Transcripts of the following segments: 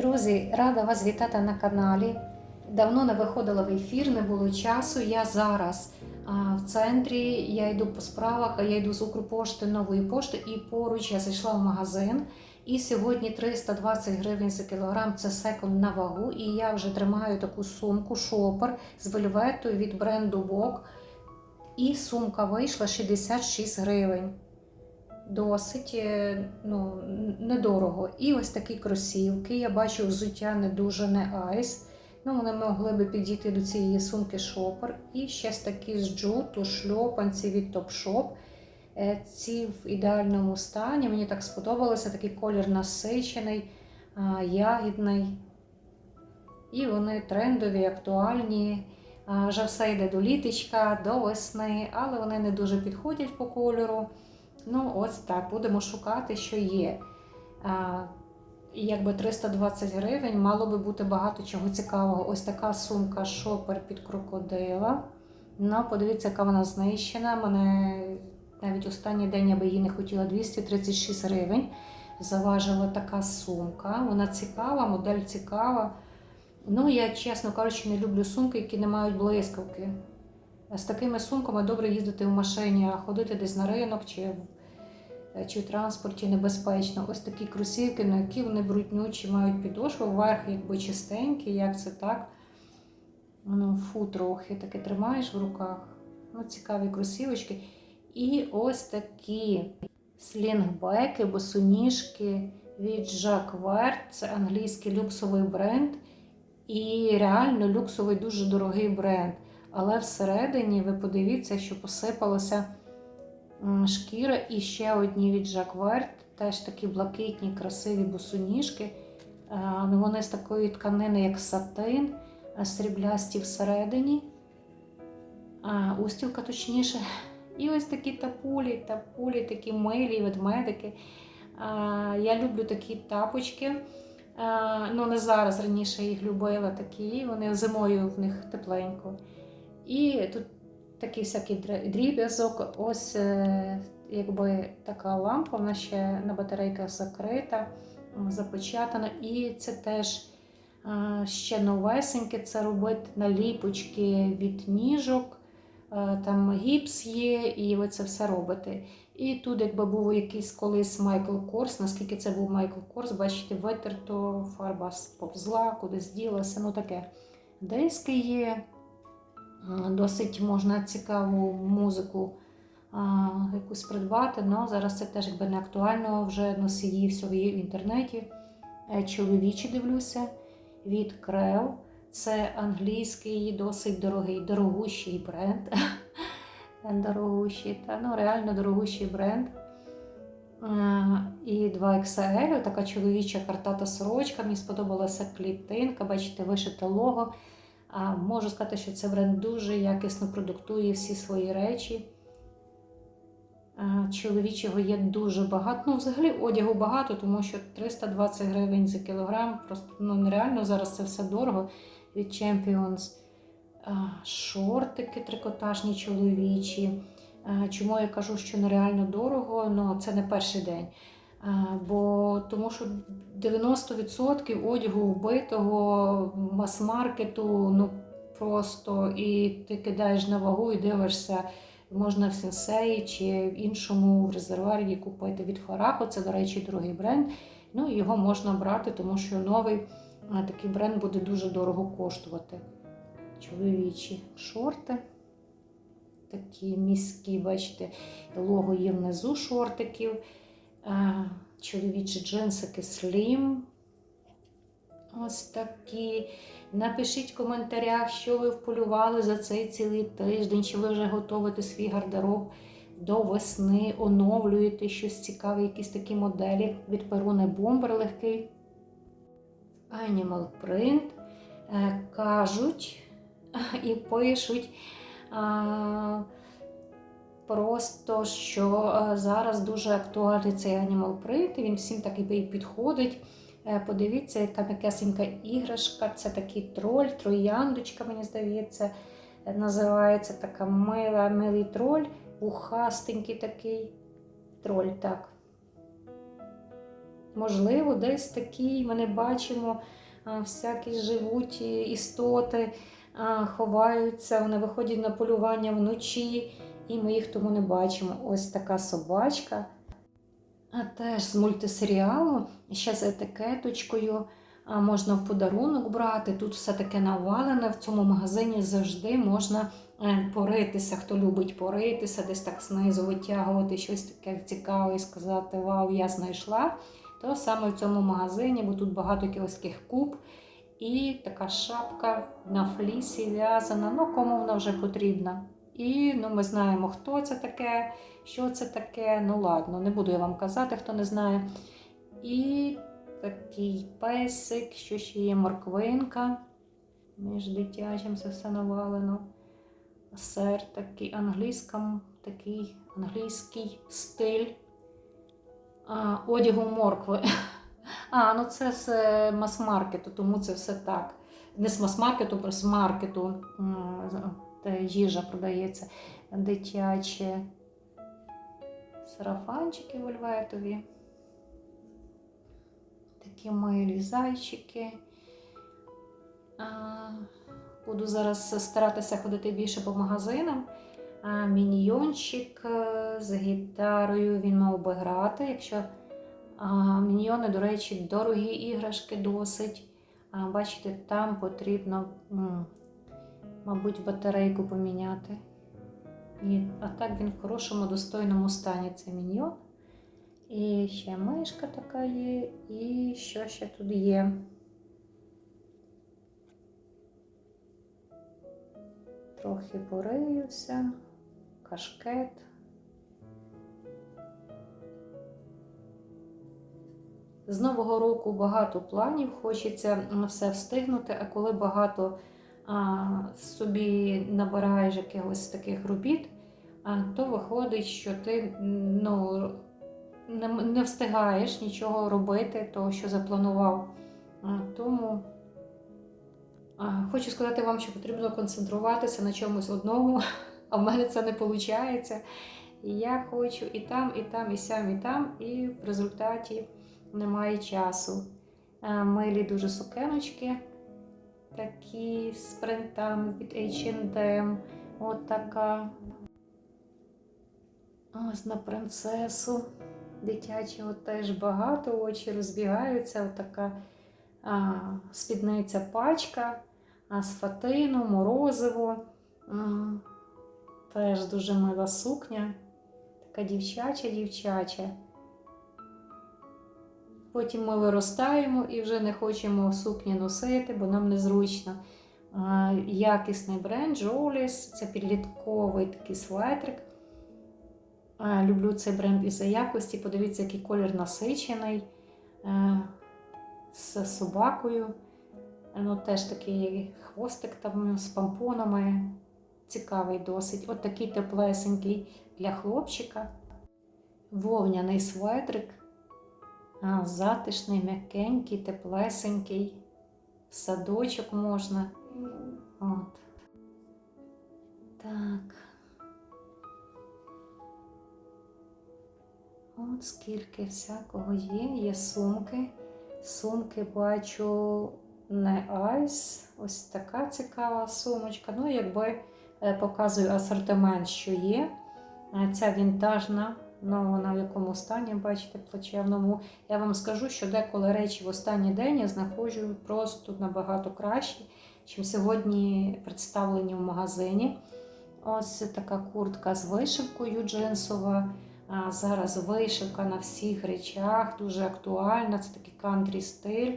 Друзі, рада вас вітати на каналі. Давно не виходила в ефір, не було часу. Я зараз в центрі, я йду по справах, я йду з Укрпошти нової пошти, і поруч я зайшла в магазин. І сьогодні 320 гривень за кілограм це секонд на вагу. І я вже тримаю таку сумку шопер з вельветою від бренду Бок. І сумка вийшла 66 гривень. Досить е, ну, недорого. І ось такі кросівки. Я бачу взуття не дуже не айс. Ну, вони могли би підійти до цієї сумки шопер. І ще такі з джуту, шльопанці від Topshop. Е, Ці в ідеальному стані. Мені так сподобалося, такий колір насичений, ягідний. І вони трендові, актуальні. Вже все йде до літочка, до весни, але вони не дуже підходять по кольору. Ну, ось так, будемо шукати, що є. А, якби 320 гривень, мало би бути багато чого цікавого. Ось така сумка шопер під крокодила. Ну, подивіться, яка вона знищена. Мене навіть останній день я би її не хотіла 236 гривень. Заважила така сумка. Вона цікава, модель цікава. Ну, я, чесно кажучи, не люблю сумки, які не мають блискавки. З такими сумками добре їздити в машині, а ходити десь на ринок чи, чи в транспорті небезпечно. Ось такі кросівки, на які вони бруднючі, мають підошву, верх якби чистенький, як це так. Ну, фу трохи таке тримаєш в руках. Ну, цікаві кросівочки. І ось такі слінгбеки, босоніжки від Jacques. Це англійський люксовий бренд. І реально люксовий дуже дорогий бренд. Але всередині ви подивіться, що посипалася шкіра і ще одні від Vert, теж такі блакитні, красиві босоніжки. Е, ну, Вони з такої тканини, як сатин, е, сріблясті всередині, а, устілка точніше. І ось такі тапулі, тапулі, такі милі ведмедики. Я люблю такі тапочки. Ну, не зараз раніше їх любила такі, вони зимою в них тепленько. І тут такий всякий дріб'язок. Ось е, якби така лампа, вона ще на батарейках закрита, запечатана. І це теж е, ще новесеньке, це робити наліпочки від ніжок. Е, Там гіпс є, і ви це все робите. І тут, якби був якийсь колись Майкл Корс, наскільки це був Майкл Корс, бачите, витерто, фарба сповзла, кудись ділася, ну таке. Диски є, досить можна цікаву музику а, якусь придбати, але зараз це теж якби не актуально, вже носії всього є в інтернеті. Е, Чоловічі дивлюся від Крел. Це англійський, досить дорогий, дорогущий бренд. Дорогущий, та ну реально дорогущий бренд. Е, І 2XL, така чоловіча картата сорочка. Мені сподобалася клітинка, бачите, вишите лого. А можу сказати, що це бренд дуже якісно продуктує всі свої речі. Чоловічого є дуже багато. Ну, взагалі одягу багато, тому що 320 гривень за кілограм. Просто ну, нереально зараз це все дорого від Champions. Шортики трикотажні чоловічі. Чому я кажу, що нереально дорого? Ну, це не перший день. А, Бо тому що 90% одягу вбитого мас-маркету, ну просто і ти кидаєш на вагу і дивишся, можна в сенсеї чи в іншому в резерварі купити від Фараху. Це, до речі, другий бренд. Ну його можна брати, тому що новий такий бренд буде дуже дорого коштувати. Чоловічі шорти. Такі міські, бачите, лого є внизу шортиків. Чоловічі джинсики Slim. Ось такі. Напишіть в коментарях, що ви вполювали за цей цілий тиждень, чи ви вже готуєте свій гардероб до весни, оновлюєте щось цікаве, якісь такі моделі від Перуне Бомбер легкий. Animal Print. Е, Кажуть і пишуть. Просто що е, зараз дуже актуальний цей Animal Print, він всім так і підходить. Е, Подивіться, яка м'якесенька іграшка. Це такий троль, трояндочка, мені здається, е, називається така мила, милий троль, вухастенький такий троль. так. Можливо, десь такі ми не бачимо, всякі живуть істоти ховаються, вони виходять на полювання вночі, і ми їх тому не бачимо. Ось така собачка. А теж з мультисеріалу, ще з етикеточкою. А можна в подарунок брати. Тут все таке навалене. В цьому магазині завжди можна е, поритися. Хто любить поритися, десь так знизу витягувати щось таке цікаве і сказати Вау, я знайшла. То саме в цьому магазині, бо тут багато якихось куб. І така шапка на флісі в'язана. Ну, кому вона вже потрібна. І ну, ми знаємо, хто це таке, що це таке. Ну ладно, не буду я вам казати, хто не знає. І такий песик, що ще є морквинка. Між дитячим це все навалено. Сер такий англійськом, такий англійський стиль а, одягу моркви. А, ну це з е, мас-маркету, тому це все так. Не з мас-маркету, а з маркету. М, їжа продається. Дитяче сарафанчики вельветові. Такі милі зайчики. Буду зараз старатися ходити більше по магазинам. Міньйончик е, з гітарою він мав би грати. Якщо міньйони, до речі, дорогі іграшки досить. Бачите, там потрібно, мабуть, батарейку поміняти. І, а так він в хорошому, достойному стані цей міньйон. І ще мишка така є, і що ще тут є? Трохи пориюся, кашкет. З Нового року багато планів, хочеться все встигнути, а коли багато собі набираєш якихось таких робіт, то виходить, що ти ну, не, встигаєш нічого робити, того, що запланував. Тому хочу сказати вам, що потрібно концентруватися на чомусь одному, а в мене це не виходить. Я хочу і там, і там, і сям, і там, і в результаті немає часу. Милі дуже сукеночки, такі з принтами від H&M, от така. Ось на принцесу. Дитячого теж багато, очі розбігаються. Отака а, спідниця пачка, а, з фатину, морозиво. Теж дуже мила сукня. Така дівчача, дівчача. Потім ми виростаємо і вже не хочемо сукні носити, бо нам незручно. Якісний бренд Jolys, це підлітковий такий светрик. Люблю цей бренд із-за якості. Подивіться, який колір насичений е, з собакою. Ну, теж такий хвостик там з помпонами. Цікавий досить. От такий теплесенький для хлопчика. Вовняний светрик. Затишний, м'якенький, теплесенький. Садочок можна. От. Так. От скільки всякого є. Є сумки. Сумки бачу не айс. Ось така цікава сумочка. Ну, якби е, показую асортимент, що є. Е, Ця вінтажна, ну вона в якому стані, бачите, плачевному. Я вам скажу, що деколи речі в останній день я знаходжу просто набагато кращі, ніж сьогодні представлені в магазині. Ось така куртка з вишивкою джинсова. А зараз вишивка на всіх речах, дуже актуальна. Це такий кантрі стиль.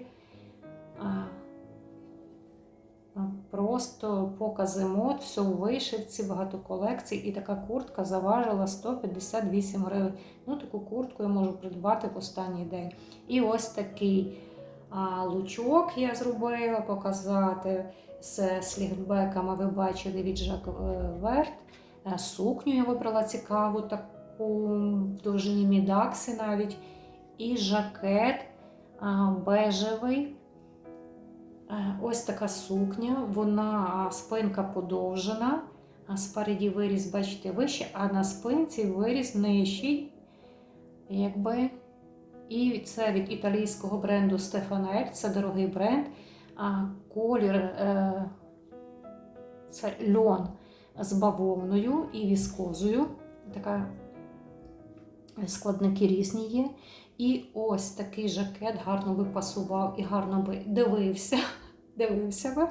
Просто покази мод, все у вишивці, багато колекцій. І така куртка заважила 158 гривень. Ну, таку куртку я можу придбати в останній день. І ось такий а, лучок я зробила, показати з слігбеками. Ви бачили від Жак Верт. Е, Сукню я вибрала цікаву таку в довжині мідакси навіть. І жакет а, бежевий. Е, Ось така сукня, вона спинка подовжена, а спереді виріз, бачите, вище, а на спинці виріз нижчий. Якби І це від італійського бренду Stefanel, це дорогий бренд. А колір е, це льон з бавовною і віскозою. Така складники різні є. І ось такий жакет гарно би пасував і гарно би дивився. Дивився би.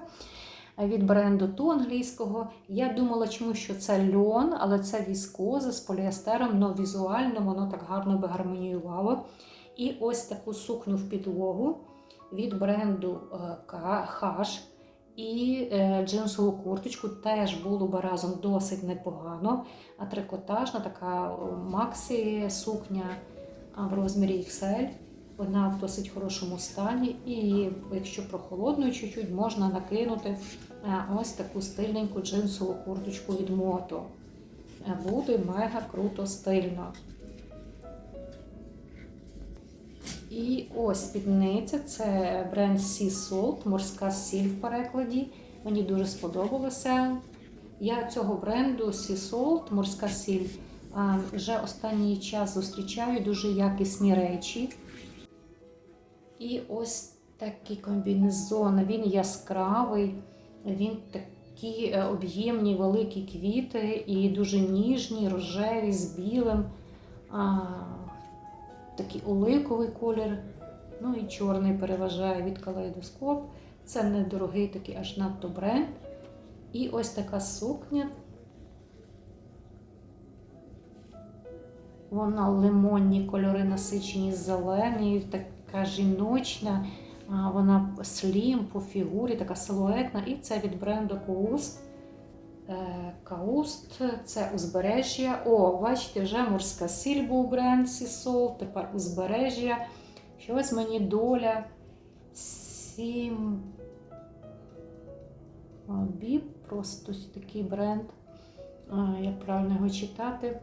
Від бренду ту англійського. Я думала, чому що це льон, але це віскоза з поліестером, але візуально воно так гарно би гармоніювало. І ось таку сукню в підлогу від бренду Хаш. І е, джинсову курточку теж було би разом досить непогано. А трикотажна така максі сукня в розмірі XL. Вона в досить хорошому стані. І якщо прохолодною чуть-чуть, можна накинути е, ось таку стильненьку джинсову курточку від мото. Е, Буде мега круто стильно. І ось спідниця це бренд Sea Salt, морська сіль в перекладі. Мені дуже сподобалося. Я цього бренду Sea Salt, морська сіль, вже останній час зустрічаю дуже якісні речі. І ось такий комбінезон. Він яскравий, він такі е, об'ємні, великі квіти і дуже ніжні, рожеві з білим. А, такий оликовий колір, ну і чорний переважає від калейдоскоп. Це недорогий такий аж надто бренд. І ось така сукня. Вона лимонні кольори насичені зелені, така жіночна, вона слім по фігурі, така силуетна. І це від бренду Кауст. Е, Кауст це узбережжя. О, бачите, вже морська сіль був бренд Сісол, тепер узбережжя. Щось мені доля. Сім. Біб, просто такий бренд. Як правильно його читати?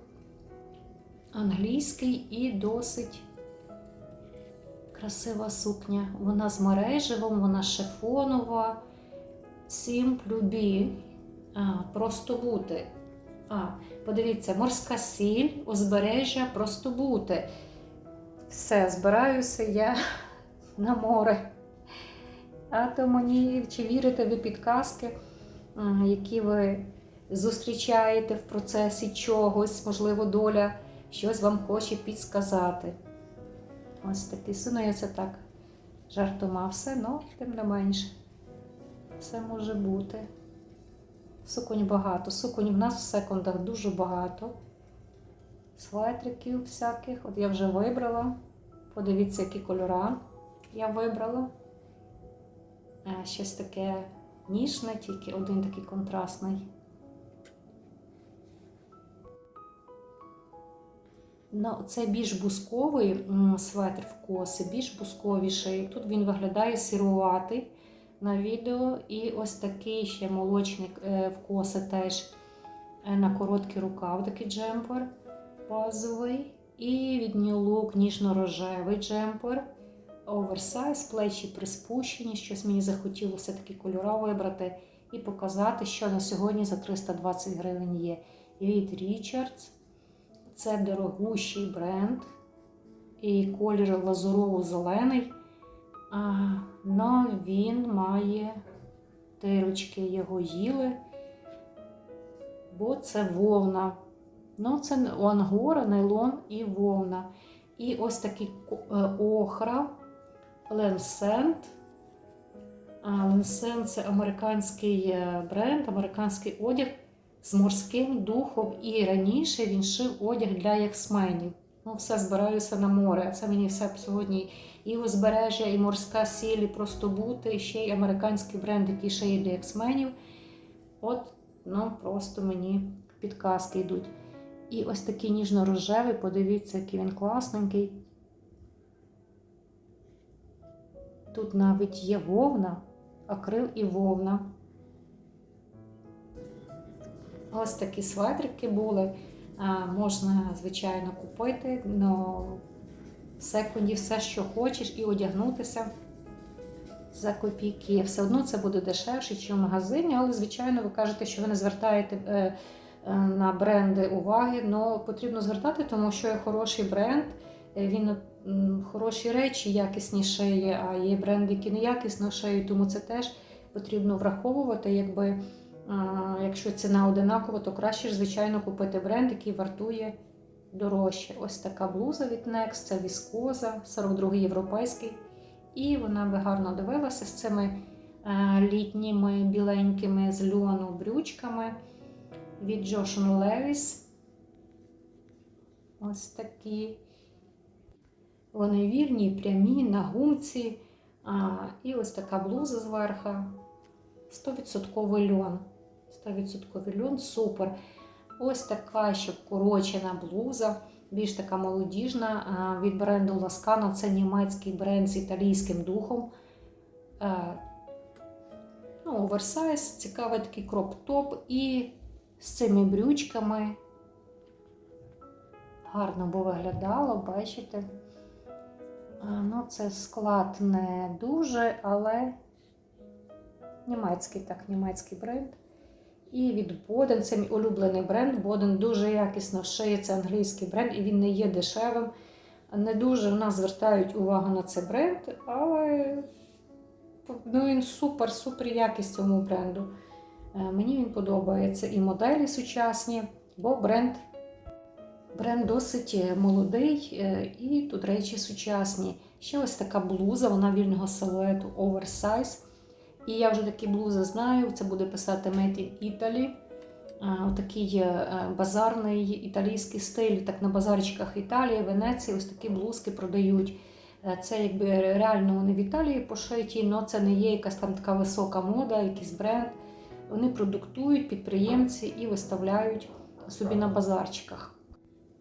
Англійський і досить красива сукня. Вона з мереживом, вона шифонова. Сім плюбі. А, просто бути. А, подивіться, морська сіль, узбережжя, просто бути. Все, збираюся я на море. А то мені чи вірите ви підказки, які ви зустрічаєте в процесі чогось, можливо, доля щось вам хоче підсказати. Ось такий сину я це так жартома все, але тим не менше. Все може бути. Суконь багато. Суконь в нас в секундах дуже багато. Светриків всяких. От я вже вибрала. Подивіться, які кольора я вибрала. Щось таке ніжне, тільки один такий контрастний. Це більш бусковий светр в коси, більш бусковіший. Тут він виглядає сіруватий на відео. І ось такий ще молочник е, в коси теж е, на короткий рукав, такий джемпер базовий. І від New ніжно-рожевий джемпер. Оверсайз, плечі приспущені. Щось мені захотілося такі кольора вибрати і показати, що на сьогодні за 320 гривень є. Від Richards. Це дорогущий бренд. І колір лазурово-зелений. А, но він має тирочки його їли, бо це вовна. Ну, це ангора, нейлон і вовна. І ось такий е, охра, Ленсент. Ленсент це американський е, бренд, американський одяг з морським духом. І раніше він шив одяг для яхсменів. Ну, все збираюся на море. Це мені все сьогодні і узбережжя, і морська сіль, і просто бути, і ще й американський бренд, який шиє для ексменів. От, ну, просто мені підказки йдуть. І ось такий ніжно-рожевий, подивіться, який він класненький. Тут навіть є вовна, акрил і вовна. Ось такі светрики були. Можна, звичайно, купити, але в секунді все, що хочеш, і одягнутися за копійки. Все одно це буде дешевше, ніж в магазині, але, звичайно, ви кажете, що ви не звертаєте е, е, на бренди уваги, але потрібно звертати, тому що є хороший бренд, е, він хороші речі, якісні шиє, а є бренди, які неякісно шиють, тому це теж потрібно враховувати. Якби, якщо ціна одинакова, то краще звичайно, купити бренд, який вартує дорожче. Ось така блуза від Next, це віскоза, 42-й європейський. І вона би гарно дивилася з цими е, літніми біленькими з льону брючками від Joshua Levis. Ось такі. Вони вільні, прямі, на гумці. А, і ось така блуза зверху. 100% льон. 100% льон, супер. Ось така ще вкорочена блуза, більш така молодіжна від бренду Ласкано. Це німецький бренд з італійським духом. Ну, оверсайз, цікавий такий кроп-топ і з цими брючками. Гарно би виглядало, бачите. Ну, це склад не дуже, але німецький, так, німецький бренд. І від Боден, це мій улюблений бренд. Боден дуже якісно шиє, це англійський бренд, і він не є дешевим. Не дуже в нас звертають увагу на цей бренд, але ну, він супер-супер якість цьому бренду. Е, Мені він подобається і моделі сучасні, бо бренд, бренд досить молодий е, і тут речі сучасні. Ще ось така блуза, вона вільного силуету оверсайз. І я вже такі блузи знаю, це буде писати Made in Italy. Е, Такий е, базарний італійський стиль, так на базарчиках Італії, Венеції, ось такі блузки продають. Е, Це якби реально вони в Італії пошиті, але це не є якась там така висока мода, якийсь бренд. Вони продуктують підприємці і виставляють собі на базарчиках.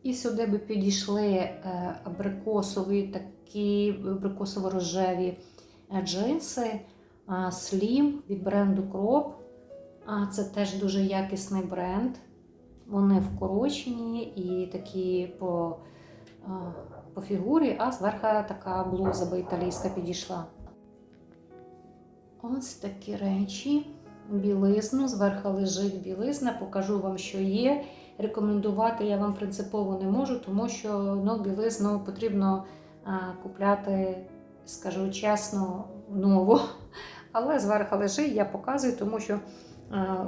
І сюди би підійшли е, абрикосові такі абрикосово-рожеві е, джинси. Слім від бренду Crop. Це теж дуже якісний бренд. Вони вкорочені і такі по, по фігурі, а зверху така блуза би італійська підійшла. Ось такі речі. Білизну, зверху лежить білизна, покажу вам, що є. Рекомендувати я вам принципово не можу, тому що ну, білизну потрібно а, купляти, скажу чесно, нову. Але зверху лежить, я показую, тому що е,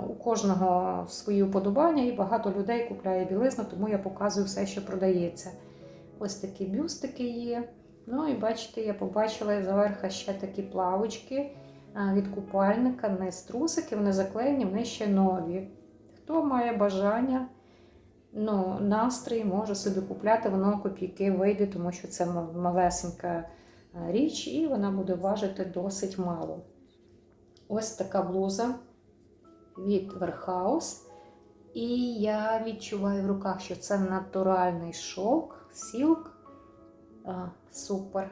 у кожного свої уподобання і багато людей купляє білизну, тому я показую все, що продається. Ось такі бюстики є. Ну і бачите, я побачила зверху ще такі плавочки е, від купальника, не з трусики, вони заклеєні, вони ще нові. Хто має бажання, ну, настрій може собі купляти, воно копійки вийде, тому що це малесенька е, річ, і вона буде важити досить мало. Ось така блуза від Verhaus. І я відчуваю в руках, що це натуральний шовк, сілк. А, супер.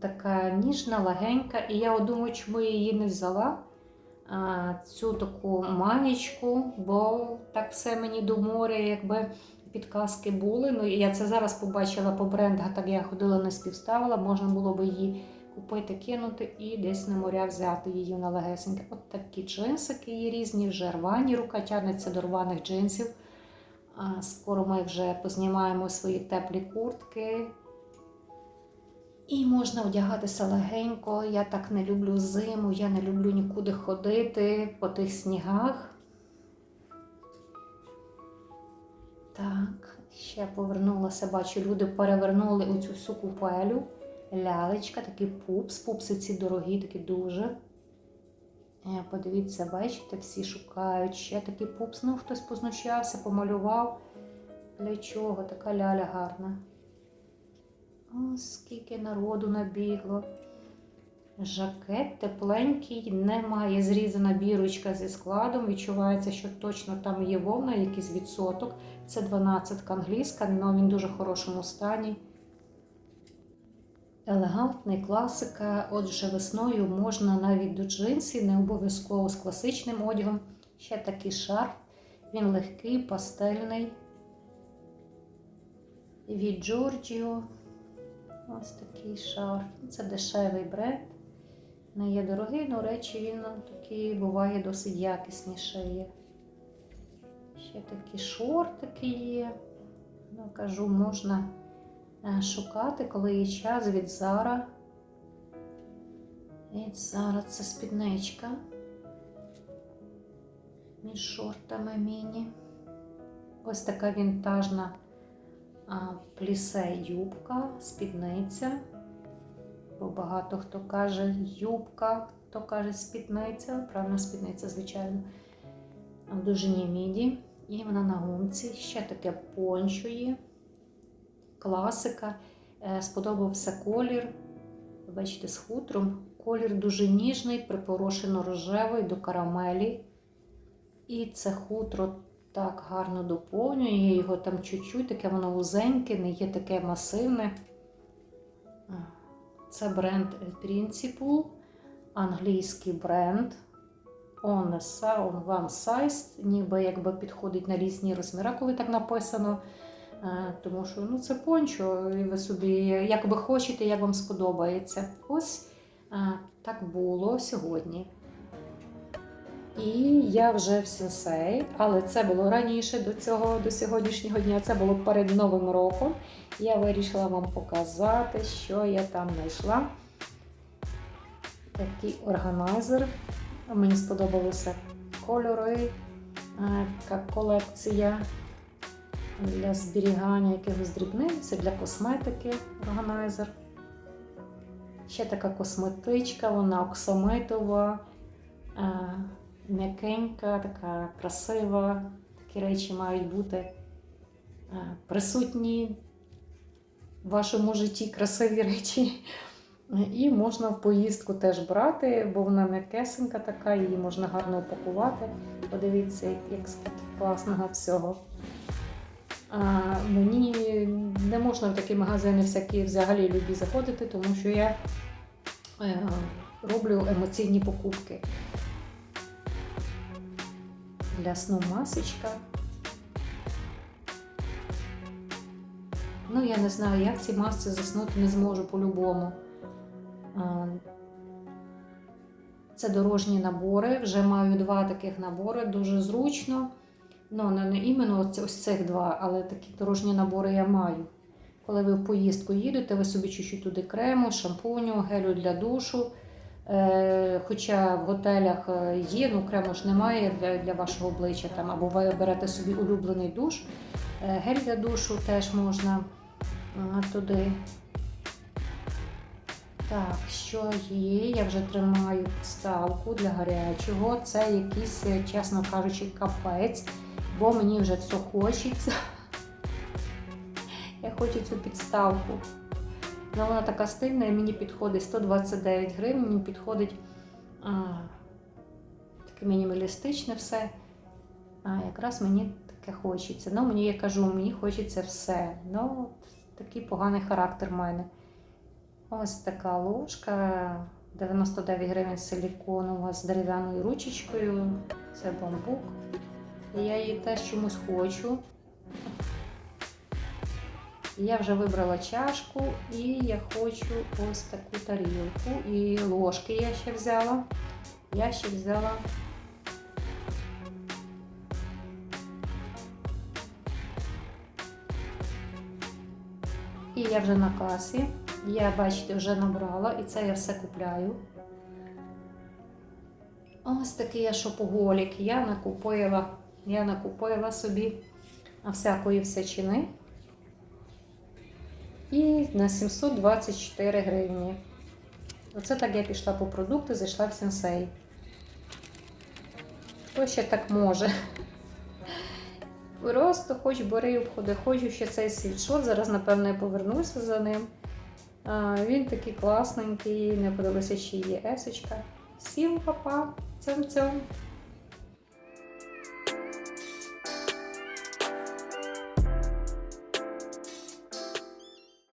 Така ніжна, легенька. І я думаю, чому я її не взяла. А, цю таку маєчку, бо так все мені до моря, якби підказки були. Ну, я це зараз побачила по брендах, так я ходила, не співставила, можна було би її купити, кинути і десь на моря взяти її на легесеньке. От такі джинсики є різні, вже рвані, рука тягнеться до рваних джинсів. Скоро ми вже познімаємо свої теплі куртки. І можна одягатися легенько. Я так не люблю зиму, я не люблю нікуди ходити по тих снігах. Так, ще повернулася, бачу, люди перевернули оцю всю купелю лялечка, такий пупс. Пупси ці дорогі, такі дуже. Е, Подивіться, бачите, всі шукають ще такий пупс. Ну, хтось познущався, помалював. Для чого? Така ляля гарна. О, скільки народу набігло. Жакет тепленький, немає зрізана бірочка зі складом. Відчувається, що точно там є вовна, якийсь відсоток. Це 12 англійська, але він в дуже хорошому стані. Елегантний класика. Отже, весною можна навіть до джинсів, не обов'язково з класичним одягом. Ще такий шарф. Він легкий, пастельний. Від Giorgio. Ось такий шарф. Це дешевий бренд. Не є дорогий, але речі він такий буває досить якісніше є. Ще такі шортики є. Ну, кажу, можна шукати, коли є час від Зара. Від Зара це спідничка. Між шортами міні. Ось така вінтажна плісе юбка, спідниця. Бо багато хто каже юбка, хто каже спідниця. Правильно, спідниця, звичайно. В довжині міді. І вона на гумці. Ще таке пончо є. Класика. Е, Сподобався колір. Бачите, з хутром. Колір дуже ніжний, припорошено рожевий до карамелі. І це хутро так гарно доповнює. Його там чуть-чуть, таке воно вузеньке, не є таке масивне. Це бренд Principle, англійський бренд. On, a on one size, ніби якби підходить на різні розміри, коли так написано. Е, Тому що ну, це пончо, і ви собі як ви хочете, як вам сподобається. Ось е, так було сьогодні. І я вже в сенсей, але це було раніше до цього, до сьогоднішнього дня. Це було перед Новим роком. Я вирішила вам показати, що я там знайшла. Такий органайзер. Мені сподобалися кольори, е, колекція для зберігання якихось дрібниць, для косметики органайзер. Ще така косметичка, вона оксамитова, е, м'якенька, така красива. Такі речі мають бути е, присутні в вашому житті красиві речі. І можна в поїздку теж брати, бо вона м'якесенька така, її можна гарно упакувати. Подивіться, як класного всього. Мені не можна в такі магазини всякі взагалі любі заходити, тому що я е, роблю емоційні покупки. Для сну масочка. Ну, я не знаю, я в цій масці заснути не зможу по-любому. Це дорожні набори. Вже маю два таких набори, дуже зручно. Ну, не, іменно ось, ось цих два, але такі дорожні набори я маю. Коли ви в поїздку їдете, ви собі чуть-чуть туди крему, шампуню, гелю для душу. Е, хоча в готелях е, є, ну крему ж немає для, для вашого обличчя, там, або ви берете собі улюблений душ. Е, гель для душу теж можна е, туди. Так, що є? Я вже тримаю підставку для гарячого. Це якийсь, е, чесно кажучи, капець, бо мені вже все хочеться. Я хочу цю підставку. Ну, вона така стильна і мені підходить 129 гривень, мені підходить а, таке мінімалістичне все. А якраз мені таке хочеться. Ну, мені я кажу, мені хочеться все. Ну, такий поганий характер в мене. Ось така ложка. 99 гривень силіконова з дерев'яною ручечкою. Це бамбук. Я її теж чомусь хочу. Я вже вибрала чашку і я хочу ось таку тарілку. І ложки я ще взяла. Я ще взяла І я вже на касі. Я, бачите, вже набрала, і це я все купляю. Ось такий я шопоголік. Я накупила, я накупила собі всякої всячини. І на 724 гривні. Оце так я пішла по продукти, зайшла в сенсей. Хто ще так може? Просто хоч бери обходи, хочу ще цей світшот. Зараз, напевно, я повернуся за ним. Він такий класненький, не подалося ще є есочка. Всім па-па, цьом-цьом.